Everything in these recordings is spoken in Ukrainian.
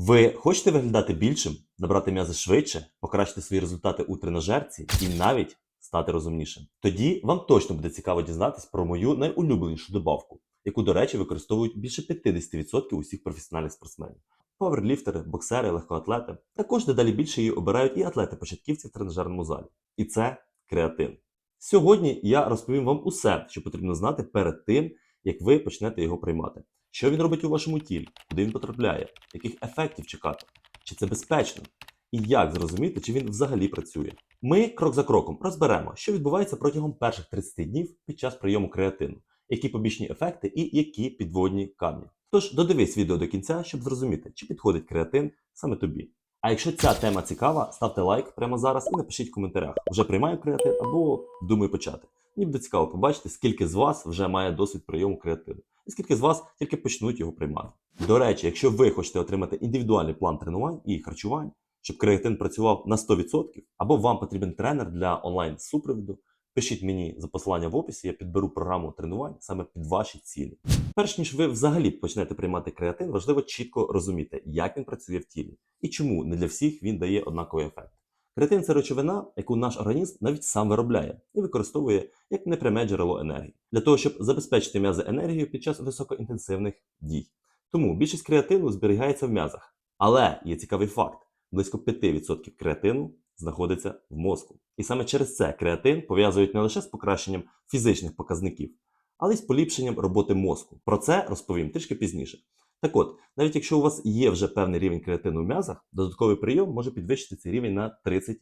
Ви хочете виглядати більшим, набрати м'язи швидше, покращити свої результати у тренажерці і навіть стати розумнішим? Тоді вам точно буде цікаво дізнатись про мою найулюбленішу добавку, яку, до речі, використовують більше 50% усіх професіональних спортсменів. Паверліфтери, боксери, легкоатлети. Також дедалі більше її обирають і атлети-початківці в тренажерному залі. І це креатин. Сьогодні я розповім вам усе, що потрібно знати перед тим, як ви почнете його приймати. Що він робить у вашому тілі, куди він потрапляє, яких ефектів чекати, чи це безпечно, і як зрозуміти, чи він взагалі працює. Ми крок за кроком розберемо, що відбувається протягом перших 30 днів під час прийому креатину, які побічні ефекти і які підводні камні. Тож додивись відео до кінця, щоб зрозуміти, чи підходить креатин саме тобі. А якщо ця тема цікава, ставте лайк прямо зараз і напишіть в коментарях, вже приймаю креатин або думаю почати. Мені буде цікаво побачити, скільки з вас вже має досвід прийому креатину, і скільки з вас тільки почнуть його приймати. До речі, якщо ви хочете отримати індивідуальний план тренувань і харчувань, щоб креатин працював на 100%, або вам потрібен тренер для онлайн супровіду, пишіть мені за посилання в описі, я підберу програму тренувань саме під ваші цілі. Перш ніж ви взагалі почнете приймати креатин, важливо чітко розуміти, як він працює в тілі і чому не для всіх він дає однаковий ефект. Креатин це речовина, яку наш організм навіть сам виробляє і використовує як непряме джерело енергії для того, щоб забезпечити м'язи енергією під час високоінтенсивних дій. Тому більшість креатину зберігається в м'язах. Але є цікавий факт: близько 5% креатину знаходиться в мозку. І саме через це креатин пов'язують не лише з покращенням фізичних показників, але й з поліпшенням роботи мозку. Про це розповім трішки пізніше. Так от, навіть якщо у вас є вже певний рівень креатину в м'язах, додатковий прийом може підвищити цей рівень на 30%.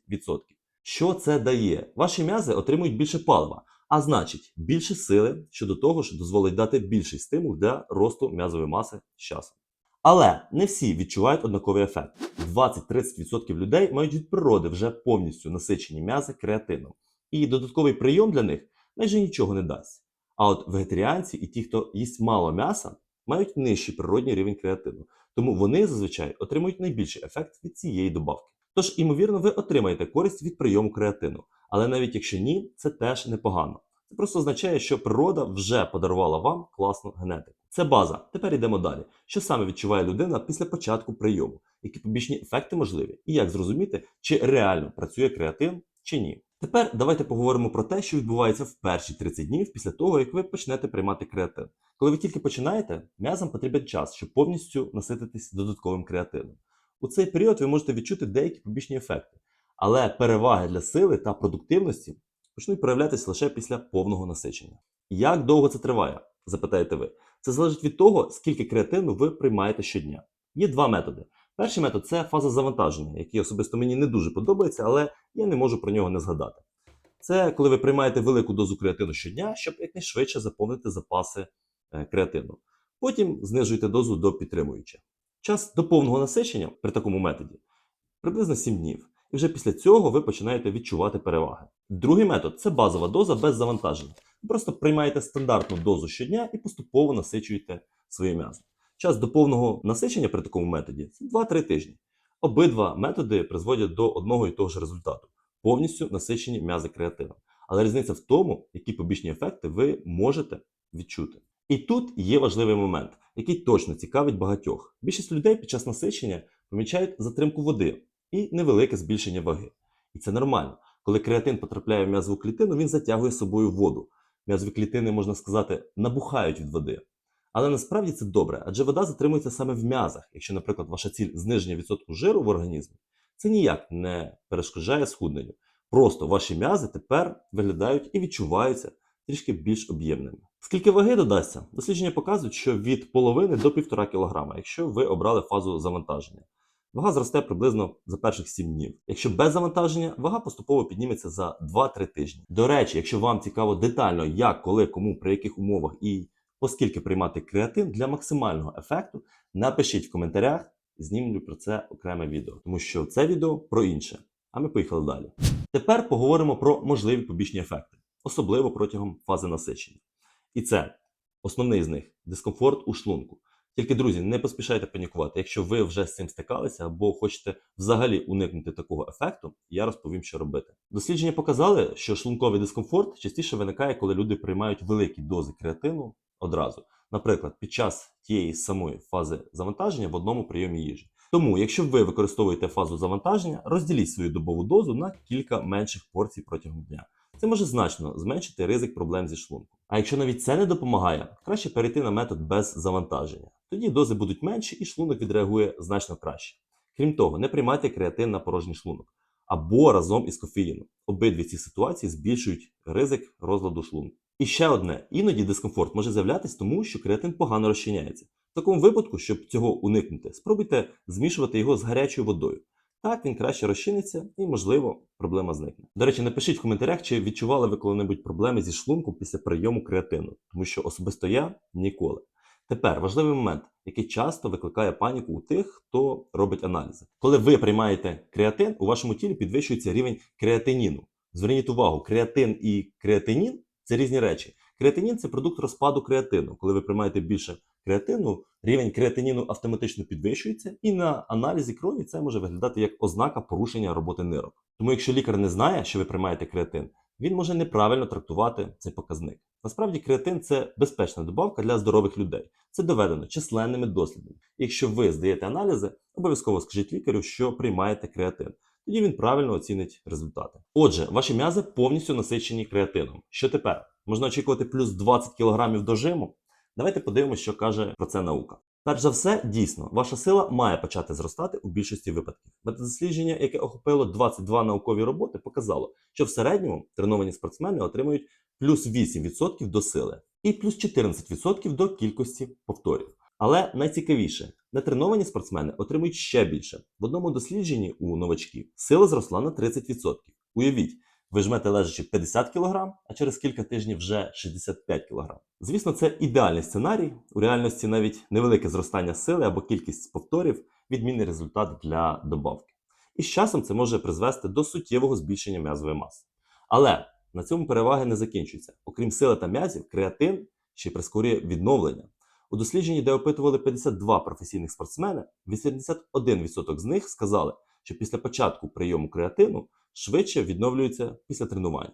Що це дає? Ваші м'язи отримують більше палива, а значить більше сили щодо того, що дозволить дати більший стимул для росту м'язової маси з часом. Але не всі відчувають однаковий ефект. 20-30% людей мають від природи вже повністю насичені м'язи креатином, і додатковий прийом для них майже нічого не дасть. А от вегетаріанці і ті, хто їсть мало м'яса, мають нижчий природній рівень креатину, тому вони зазвичай отримують найбільший ефект від цієї добавки. Тож, імовірно, ви отримаєте користь від прийому креатину, але навіть якщо ні, це теж непогано. Це просто означає, що природа вже подарувала вам класну генетику. Це база. Тепер йдемо далі. Що саме відчуває людина після початку прийому, які побічні ефекти можливі, і як зрозуміти, чи реально працює креатин чи ні. Тепер давайте поговоримо про те, що відбувається в перші 30 днів після того, як ви почнете приймати креатин. Коли ви тільки починаєте, м'язам потрібен час, щоб повністю насититись додатковим креатином. У цей період ви можете відчути деякі побічні ефекти, але переваги для сили та продуктивності почнуть проявлятися лише після повного насичення. Як довго це триває? запитаєте ви. Це залежить від того, скільки креатину ви приймаєте щодня. Є два методи. Перший метод це фаза завантаження, який особисто мені не дуже подобається, але я не можу про нього не згадати. Це коли ви приймаєте велику дозу креатину щодня, щоб якнайшвидше заповнити запаси е, креатину. Потім знижуєте дозу до підтримуюча. Час до повного насичення при такому методі приблизно 7 днів. І вже після цього ви починаєте відчувати переваги. Другий метод це базова доза без завантаження. Ви просто приймаєте стандартну дозу щодня і поступово насичуєте свої м'язи. Час до повного насичення при такому методі це 2-3 тижні. Обидва методи призводять до одного і того ж результату повністю насичені м'язи креатином. Але різниця в тому, які побічні ефекти ви можете відчути. І тут є важливий момент, який точно цікавить багатьох. Більшість людей під час насичення помічають затримку води і невелике збільшення ваги. І це нормально. Коли креатин потрапляє в м'язову клітину, він затягує собою воду. М'язові клітини, можна сказати, набухають від води. Але насправді це добре, адже вода затримується саме в м'язах. Якщо, наприклад, ваша ціль зниження відсотку жиру в організмі, це ніяк не перешкоджає схудненню. Просто ваші м'язи тепер виглядають і відчуваються трішки більш об'ємними. Скільки ваги додасться? Дослідження показують, що від половини до 1,5 кг, якщо ви обрали фазу завантаження. Вага зросте приблизно за перших 7 днів. Якщо без завантаження, вага поступово підніметься за 2-3 тижні. До речі, якщо вам цікаво детально, як, коли, кому, при яких умовах і оскільки приймати креатин для максимального ефекту, напишіть в коментарях, знімлю про це окреме відео, тому що це відео про інше. А ми поїхали далі. Тепер поговоримо про можливі побічні ефекти, особливо протягом фази насичення. І це основний з них дискомфорт у шлунку. Тільки, друзі, не поспішайте панікувати. Якщо ви вже з цим стикалися або хочете взагалі уникнути такого ефекту, я розповім, що робити. Дослідження показали, що шлунковий дискомфорт частіше виникає, коли люди приймають великі дози креатину одразу. Наприклад, під час тієї самої фази завантаження в одному прийомі їжі. Тому, якщо ви використовуєте фазу завантаження, розділіть свою добову дозу на кілька менших порцій протягом дня. Це може значно зменшити ризик проблем зі шлунком. А якщо навіть це не допомагає, краще перейти на метод без завантаження. Тоді дози будуть менші і шлунок відреагує значно краще. Крім того, не приймайте креатин на порожній шлунок або разом із кофеїном. Обидві ці ситуації збільшують ризик розладу шлунку. І ще одне: іноді дискомфорт може з'являтися тому, що креатин погано розчиняється. В такому випадку, щоб цього уникнути, спробуйте змішувати його з гарячою водою. Так він краще розчиниться і, можливо, проблема зникне. До речі, напишіть в коментарях, чи відчували ви коли-небудь проблеми зі шлунком після прийому креатину, тому що особисто я ніколи. Тепер важливий момент, який часто викликає паніку у тих, хто робить аналізи. Коли ви приймаєте креатин, у вашому тілі підвищується рівень креатиніну. Зверніть увагу, креатин і креатинін це різні речі. Креатинін це продукт розпаду креатину. Коли ви приймаєте більше креатину, рівень креатиніну автоматично підвищується, і на аналізі крові це може виглядати як ознака порушення роботи нирок. Тому, якщо лікар не знає, що ви приймаєте креатин, він може неправильно трактувати цей показник. Насправді, креатин це безпечна добавка для здорових людей. Це доведено численними дослідами. Якщо ви здаєте аналізи, обов'язково скажіть лікарю, що приймаєте креатин. Тоді він правильно оцінить результати. Отже, ваші м'язи повністю насичені креатином. Що тепер? Можна очікувати плюс 20 кг до жиму? Давайте подивимося, що каже про це наука. Перш за все, дійсно, ваша сила має почати зростати у більшості випадків. Метадослідження, яке охопило 22 наукові роботи, показало, що в середньому треновані спортсмени отримують плюс 8% до сили і плюс 14% до кількості повторів. Але найцікавіше, нетреновані спортсмени отримують ще більше. В одному дослідженні у новачків сила зросла на 30%. Уявіть, ви жмете лежачи 50 кг, а через кілька тижнів вже 65 кг. Звісно, це ідеальний сценарій. У реальності навіть невелике зростання сили або кількість повторів відмінний результат для добавки. І з часом це може призвести до суттєвого збільшення м'язової маси. Але на цьому переваги не закінчуються. Окрім сили та м'язів, креатин ще прискорює відновлення. У дослідженні, де опитували 52 професійних спортсмени, 81% з них сказали, що після початку прийому креатину швидше відновлюються після тренувань.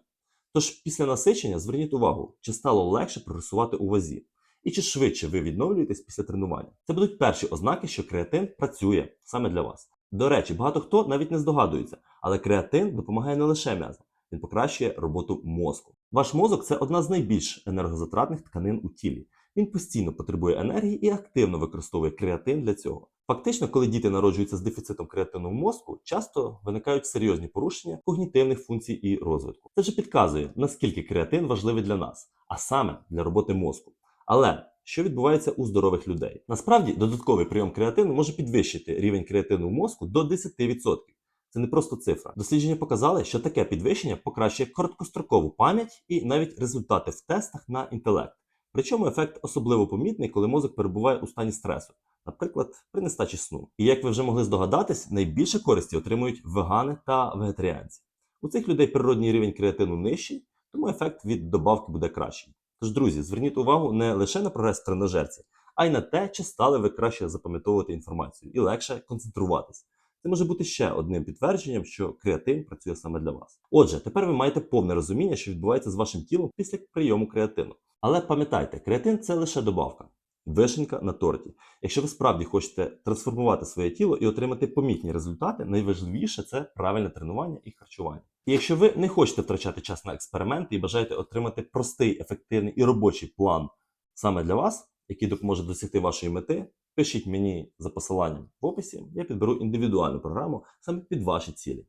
Тож після насичення зверніть увагу, чи стало легше прогресувати у вазі, і чи швидше ви відновлюєтесь після тренування. Це будуть перші ознаки, що креатин працює саме для вас. До речі, багато хто навіть не здогадується, але креатин допомагає не лише м'язам, він покращує роботу мозку. Ваш мозок це одна з найбільш енергозатратних тканин у тілі. Він постійно потребує енергії і активно використовує креатин для цього. Фактично, коли діти народжуються з дефіцитом креатину в мозку, часто виникають серйозні порушення когнітивних функцій і розвитку. Це вже підказує, наскільки креатин важливий для нас, а саме для роботи мозку. Але що відбувається у здорових людей? Насправді, додатковий прийом креатину може підвищити рівень креатину в мозку до 10%. Це не просто цифра. Дослідження показали, що таке підвищення покращує короткострокову пам'ять і навіть результати в тестах на інтелект. Причому ефект особливо помітний, коли мозок перебуває у стані стресу, наприклад, при нестачі сну. І як ви вже могли здогадатись, найбільше користі отримують вегани та вегетаріанці. У цих людей природній рівень креатину нижчий, тому ефект від добавки буде кращий. Тож, друзі, зверніть увагу не лише на прогрес в тренажерці, а й на те, чи стали ви краще запам'ятовувати інформацію і легше концентруватись. Це може бути ще одним підтвердженням, що креатин працює саме для вас. Отже, тепер ви маєте повне розуміння, що відбувається з вашим тілом після прийому креатину. Але пам'ятайте, креатин це лише добавка, вишенька на торті. Якщо ви справді хочете трансформувати своє тіло і отримати помітні результати, найважливіше це правильне тренування і харчування. І якщо ви не хочете втрачати час на експерименти і бажаєте отримати простий, ефективний і робочий план саме для вас, який допоможе досягти вашої мети, пишіть мені за посиланням в описі, я підберу індивідуальну програму саме під ваші цілі.